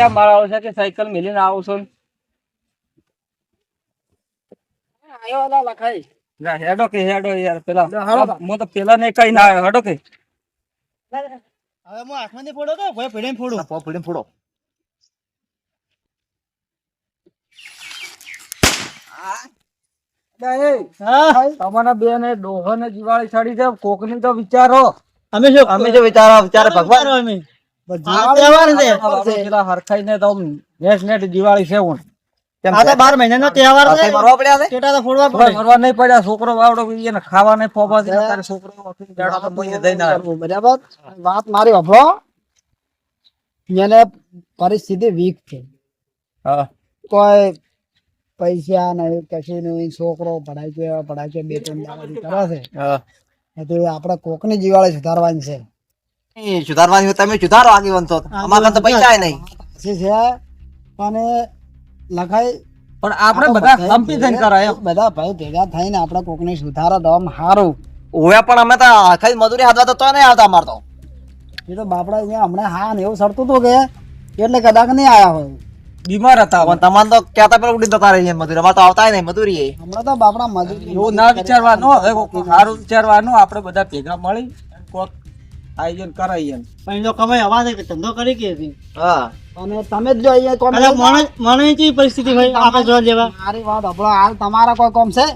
કેમ મારા આવશે કે સાયકલ મેલીને આવું છું? આયો ના લખાઈ. ના, હેડો કે હેડો યાર પેલા. હું તો પેલા ને કઈ ના આવ્યો હેડો કે. હવે હું હાથમાંથી ફોડો કે ભોય ભીડીને ફોડું. પો ફોડો. હા? તમારા બે ને ડોહો ને દિવાળી સાડી છે કોકની તો વિચારો. અમે શું અમે શું વિચારો વિચારો ભગવાન? અમે? ને તો દિવાળી છે હું તો તહેવાર તો ફોડવા નહીં પડ્યા છોકરો વાવડો ખાવા નહીં ફોવા છોકરો તો વાત મારી એને પરિસ્થિતિ વીક છે. કોઈ પૈસા નહીં કશું નહીં છોકરો પઢાઈ છે પઢાઈ છે બે ત્રણ કરે છે. હા. એટલે ની કોકની જીવાળે સુધારવાની છે. સુધારવાની તમે સુધારો આગેવાન છો અમારા કરતા પૈસા નહીં. છે છે અને લખાય પણ આપણે બધા હંપી થઈને કરાય બધા ભાઈ ભેગા થઈને આપણે કોકને સુધારો તો આમ સારું ઓવે પણ અમે તો આખી મજૂરી હાથવા તો નહીં આવતા અમાર તો. એ તો બાપડા અહીંયા હમણાં હા ને એવું સરતું હતું કે એટલે કદાચ નહીં આવ્યા હોય. બીમાર હતા પણ તમારે તો કહેતા પર ઉડી જતા રહીએ મજૂરી. અમારે તો આવતા નહીં મજૂરી એ. હમણાં તો બાપડા મજૂરી એવું ના વિચારવાનું હવે સારું વિચારવાનું. આપણે બધા ભેગા મળી કોક આયોજન કરાવીએ એમ. પણ હવા છે કે ધંધો કરી કે હતી હા. અને તમે જ જો અહીંયા કોમ અરે માણસ માણસ કેવી પરિસ્થિતિ ભાઈ આપણે જોવા જેવા. મારી વાત આપણો હાલ તમારા કોઈ કોમ છે?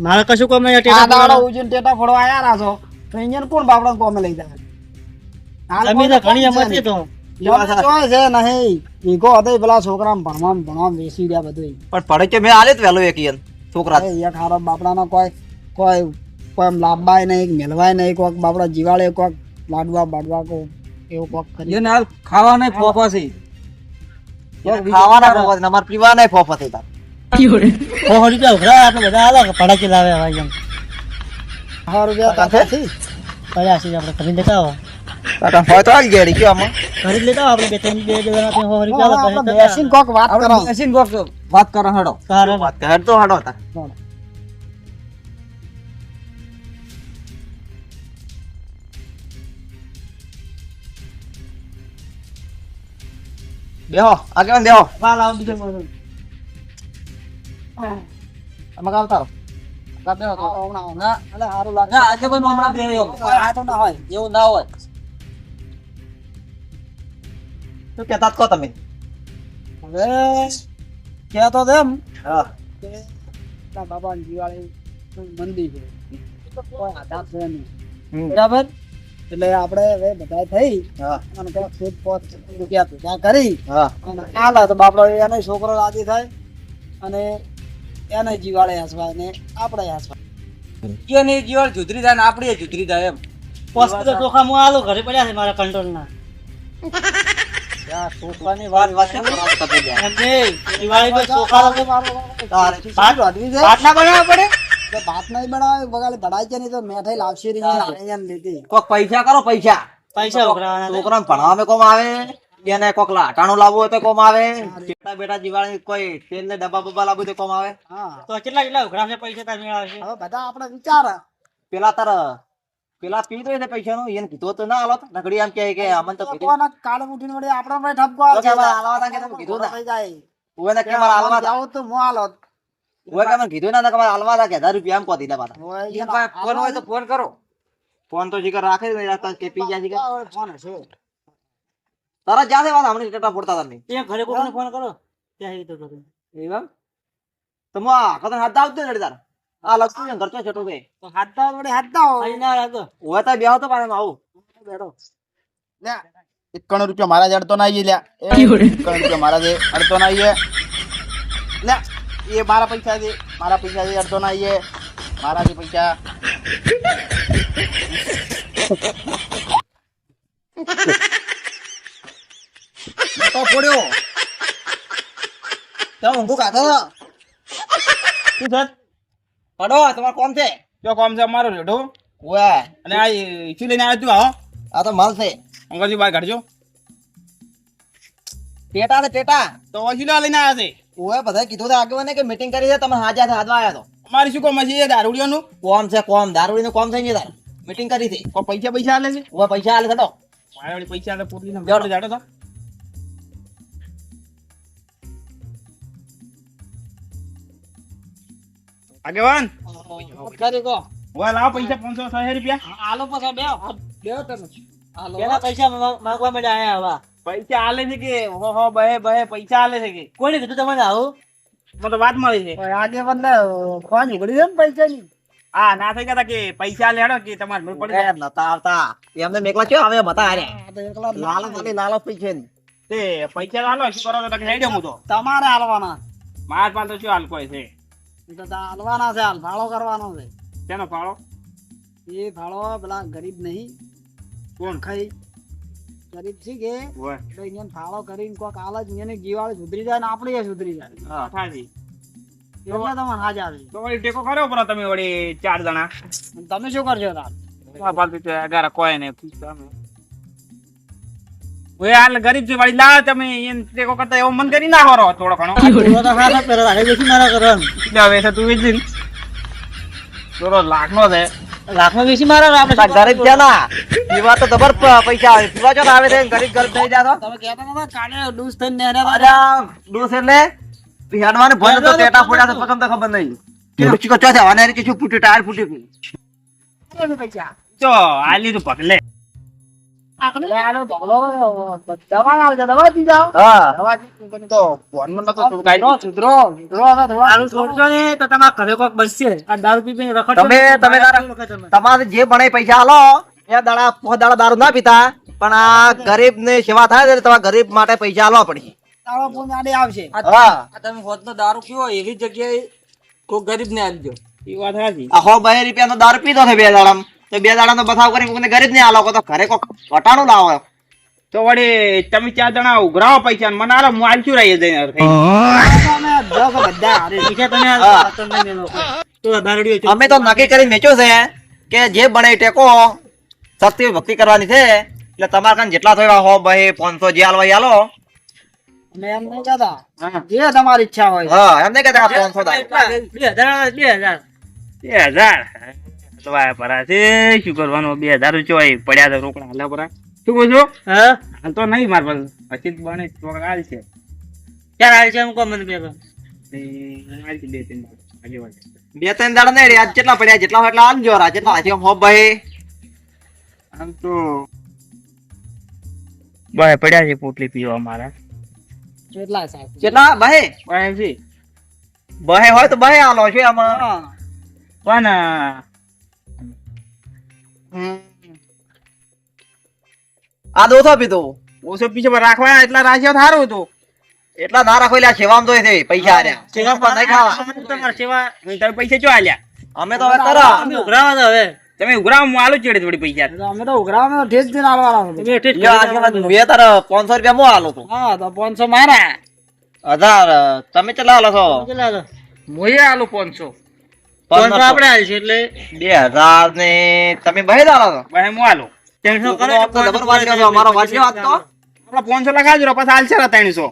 મારે કશું કોમ નહીં ટેટા દાડો ફોડવા. ટેટા ફોડવા આયા છો. તો અહીંયા કોણ બાપડા કોમે લઈ જાય? હાલ તમે તો ઘણી છે તો. છે નહીં. ઈગો હતો પેલા છોકરા ભણવા ભણવા બેસી ગયા બધું પણ પડે કે મેં આલે જ વહેલો એક છોકરા. એક હારો બાપડાનો કોઈ કોઈ કોઈ લાંબાય નહીં મેલવાય નહીં કોઈક બાપડા જીવાળે કોઈક લાડવા બાડવા કો એવું કોક કરી. એને નાલ ખાવા. નહીં ફોફા છે. ખાવાના ફોફા છે, અમારે પીવાના ફોફા થઈ તા સો રૂપિયા ઉઘરા આપણે બધા આલો કે લાવે ભાઈ એમ. હા રૂપિયા તાકાથી પડ્યા છે? આપણે ખરીદ લેતા આવો કાકા હોય તો આવી ગયેલી કયો આમાં. ખરીદ લેતા આપણે બે ત્રણ બે જણા કોક વાત કરો. આપણે કોક વાત કરો હડો. સારું. વાત કર? તો હાડો હતા બેહો આગેવાન બેહો વાલ આવો બીજો માણસ. આમાં કામ તારો ના એટલે સારું લાગે ના આજે પણ હમણાં બે. આ તો ના હોય એવું ના હોય શું કહેતા કહો તમે હવે કહેતો તો એમ હા બાબા દિવાળી મંદિર છે કોઈ. બરાબર એટલે આપણે હવે બધા થઈ અને કંઈક સુદ પોત રૂપિયા ભેગા કરી હા. અને આલા તો બાપડો એને છોકરો રાજી થાય અને એને જીવાડે હસવા ને આપણે હસવા. એની જીવાડ જુદરી થાય ને આપણી જુદરી થાય એમ. પોસ્ટ તો ચોખા હું આલો ઘરે પડ્યા છે મારા કંટ્રોલ ના. ત્યાં સોફાની વાત વાત વાત કરતો જાય. એમ નહીં દિવાળી પર ચોખા ભાત ના બનાવવા પડે? એટલે ભાત નહીં બનાવે બગાડે ધડાઈ છે નહીં તો મેઠાઈ લાવશે લીધી. કોક પૈસા કરો પૈસા. પૈસા. છોકરાને ભણાવવામાં કોમ આવે? એને કોક લાટાણું લાવવું હોય તો કોમ આવે? બેટા બેટા દિવાળી કોઈ તેલ ને ડબ્બા બબ્બા લાવવું તો કોમ આવે? તો કેટલા કેટલા ઉઘરાવશે પૈસા તાર મેળવશે હવે બધા આપણે વિચાર. પેલા તાર પેલા પી તો એને પૈસા નું એને કીધું તો ના હાલત નકડી આમ કહે કે અમન તો કીધું. કાળ ઉઠીને વળી આપણા ભાઈ ઠપકો આવે કે હાલવા તા કે તમે કીધું ના. થઈ જાય. ઓવે ને કે મારે હાલવા જાવ તો. હું હાલત ઓવે કે મને કીધું ના કે હાલવા તા કે હજાર રૂપિયા એમ પાછા. હોય ફોન હોય તો ફોન કરો. ફોન તો જીગર રાખે જ રાખતા કે પી ગયા જીગર. ફોન હશે. તારા જાતે વાત હમણાં ઘરે ફોન કરો. ત્યાં તો કરું. તો કદન હાથ આવતો નડી તાર આ લગતું છે તો બે તો હાથ હાથ દાવ. અહીં ના રાખો. તો બેહો તો પાછા આવું. બેઠો. એકાણું રૂપિયા મારા જ અડતો ના આવીએ લ્યા. એ રૂપિયા મારા જે અડતો ના આવીએ લ્યા. એ મારા પૈસા છે મારા પૈસા છે અડધો ના આવીએ મારા છે પૈસા તો પડ્યો તો ઊંઘું હતો. શું છે? પડો તમારે કોમ છે? કયો કોમ છે અમારો રેઢો ઓય. અને આ શું લઈને આવ્યો તું આવો. આ તો માલ છે. અંકલજી બહાર કાઢજો. ટેટા છે ટેટા. તો વસીલા લઈને આવ્યા છે. ઓએ બધા કીધું તો આગેવાને કે મીટિંગ કરી છે તમે હાજર હાજવા આવ્યા તો. અમારી શું કોમ છે દારૂડિયોનું કોમ છે કોમ. દારૂડીનું કોમ થઈ ગયું તાર. મીટિંગ કરી હતી. કોઈ પૈસા પૈસા આલે છે? ઓએ પૈસા આલે તો. મારા વળી પૈસા આલે પૂરી ને જાડો જાડો તો આગેવાન? કરી કો. ઓએ લાવો પૈસા 500 600 રૂપિયા. આલો પછી બે બે તમે. પેલા પૈસા માંગવા માટે આયા હવા. પૈસા આલે છે કે હો હો બહે બહે પૈસા આલે છે કે? કોને કીધું તમને આવું? મને તો વાત મળી છે. આગે બંને ખોન ઉઘડી છે ને પૈસાની? હા ના થઈ ગયા કે પૈસા લેડો કે તમારે મેળ પડી જાય. નતા આવતા. એમને મેકલા ચો આવે મતા આરે આ તો એકલા પૈસા પૈસે ને. તે પૈસા લાલો શું કરો તો તમે દે હું તો. તમારે હાલવાના. માર પાસે તો શું હાલ કોઈ છે? તો તા હાલવાના છે હાલ ફાળો કરવાનો છે. તેનો ફાળો? એ ફાળો પેલા ગરીબ નહીં કોણ? ખાઈ ગરીબ છે કે તો ફાળો કરીને કોક આલે જ એને જીવાળ સુધરી જાય ને આપણે સુધરી જાય. અઠાજી એટલે તમારે હાજા તો વળી ટેકો કર્યો પર તમે વળી ચાર જણા. તમે શું કરજો તાર? પાસે તો અગારા કોઈ ને ઓય હાલ ગરીબ છે વાળી લા તમે એને ટેકો કરતા એવો મન કરી ના હરો થોડો ઘણો. થોડો તો ખાતા પેલા રાખે બેસી મારા કરન એટલે હવે તું વિજિન. થોડો લાખનો છે. લાખમાં બેસી મારા આપણે ગરીબ છે ના. પીવા તો જબર પૈસા આવે પીવા જો આવે છે ગરીબ ગરીબ થઈ જાતો તમે કહેતા નતા કાલે ડૂસ થઈને નેહર્યા અરે ડોસ એટલે હેડવાને ભણ તો ટેટા ફોડ્યા તો પગમ તો ખબર નહીં. કે રુચિ છે વાના કે શું ફૂટ્યું ટાયર ફૂટ્યું હતા પૈસા? તો આ તમારા ઘરે કોક બચશે આ દારૂ પી પીને રખડશો તમે તમે તારા તમારે જે ભણે પૈસા હાલો. એ દાડા દાડા દારૂ ના પીતા. પણ આ ગરીબ ને સેવા થાય છે તમારા ગરીબ માટે પૈસા આલવા પડી તારો ફોન આડે આવશે. હા. આ તમે હોતનો દારૂ પીવો એવી જગ્યાએ કોઈ ગરીબ ને આપજો. એ વાત સાચી. હો બે રૂપિયાનો દારૂ પીધો છે બે દાડા તો બે દાડાનો બતાવ કરીને કોઈને જ નહીં આલો તો ઘરે કોક વટાણું લાવો. તો વળી તમે ચાર જણા ઉઘરાવો પૈસા મને આલો હું આલચું રહીએ જઈને. અમે તો દારૂડિયો અમે તો નક્કી કરી મેચ્યો છે કે જે બને ટેકો શક્તિ ભક્તિ કરવાની છે. એટલે તમારે કાન જેટલા થયા હો ભાઈ પાંચસો જે આલવા એ આલો અમે એમ નહીં કહેતા. જે તમારી ઈચ્છા હોય. હા એમ નહીં કહેતા પાંચસો હજાર. બે હજાર. તો પરા છે શું કરવાનું? બે હજાર ચોય પડ્યા તો રોકડા હાલા પરા. શું કહો છો? હાલ તો નહીં માર પાસે. પછી બને તો હાલ છે. ક્યારે હાલ છે એમ કહો મને બે બે ત્રણ. બે ત્રણ દાડા નહીં રહ્યા જેટલા પડ્યા? જેટલા હોય એટલા આલજો રા જેટલા હાથી હો ભાઈ. આમ તો બાય પડ્યા છે પોટલી પીવા મારા. કેટલા સાહેબ કેટલા? ભાઈ? છે બહે હોય તો બહે આલો છે આમાં પણ આ દોસો પીધું ઓછો પીછો રાખવા એટલા રાખ્યો થારું હતું. એટલા ના રાખો એટલે સેવામાં તો છે પૈસા આર્યા સેવા પણ નહીં ખાવા તમારે સેવા તમે પૈસા ચો આલ્યા? અમે તો હવે કરા તમે ઉઘરાવા હું આલુ ચડે થોડી પૈસા. અમે તો ઉઘરાવા ઠેસ દિન આલવાના મેં તારે 500 રૂપિયા હું આલો તો. હા તો પાંચસો મારા. હજાર તમે ચલા આલો છો? મોયે આલુ? પાંચસો પંદરસો. બે હજાર ને તમે બહે જ આલો છો બાય હું આલુ. તો જબર વાત અમારો વાંચ્યો વાત તો. આપડે પાંચસો લખાજો પછી હાલશે ને ત્રણસો.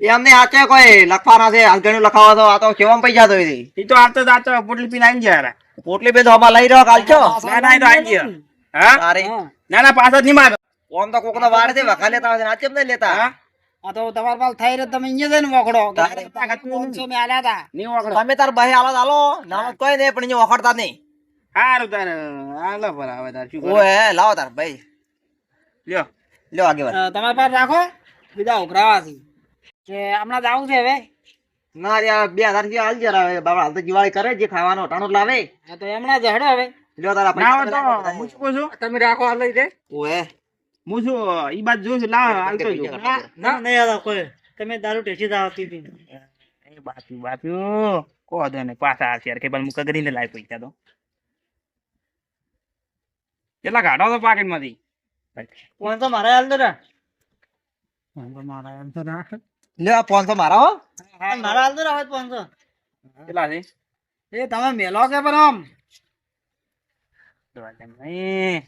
એ અમને આચે કોઈ લખવાના છે? હાલગણું લખાવા તો આ તો કેવામાં પૈસા તો એ તો આવતો તો આવતો પોટલી પીને આવી ગયા પોટલી બે તો આમાં લઈ રહ્યો કાલ છો? ના ના તો આવી ગયા. હા? ના ના પાછા જ નહીં મારે. ઓમ તો કોક વાર દેવા વખા લેતા હોય નાચે નહીં લેતા? હા? આ તો તમારા પાલ થઈ રહ્યો તમે અહીંયા જઈને વખડો. તારે આલ્યા હતા. નહીં વાકડો તમે તાર ભાઈ આલો આલો. કોઈ નહીં પણ અહીંયા વખડતા નહીં. સારું તારે હાલો પર તાર શું કરે. લાવો તાર ભાઈ. લ્યો. લ્યો આગેવાન. અ, તમારા પાસે રાખો. બીજા ઉઘરાવા કે હમણાં જાવું છે હવે? ના રે બે હજાર રૂપિયા હાલ જરા હવે. બાબા હાલ તો દિવાળી કરે જે ખાવાનો ટાણો લાવે. તો એમના જ હવે. લ્યો તારા પૈસા તમે રાખો આ લઈ દે હું શું ઈ બાજુ જોઉં છું લાવ હાલતો જો ના નહીં યાર કોઈ. તમે દારૂ ટેસ્ટી આવતી હતી. એ બાપી બાપ્યું કહો દે ને પાછા આવશે યાર કે પણ મુકા કરીને લાય પૈસા તો. કેટલા કાઢો તો પાકેટમાંથી ફોન તો મારા હાલ તો મારા એમ તો રાખ લે આ 500 મારા હો. મારા હાલ તો રાખ તો. કેટલા છે? એ તમે મેલો કે પણ આમ? તો આ નહીં.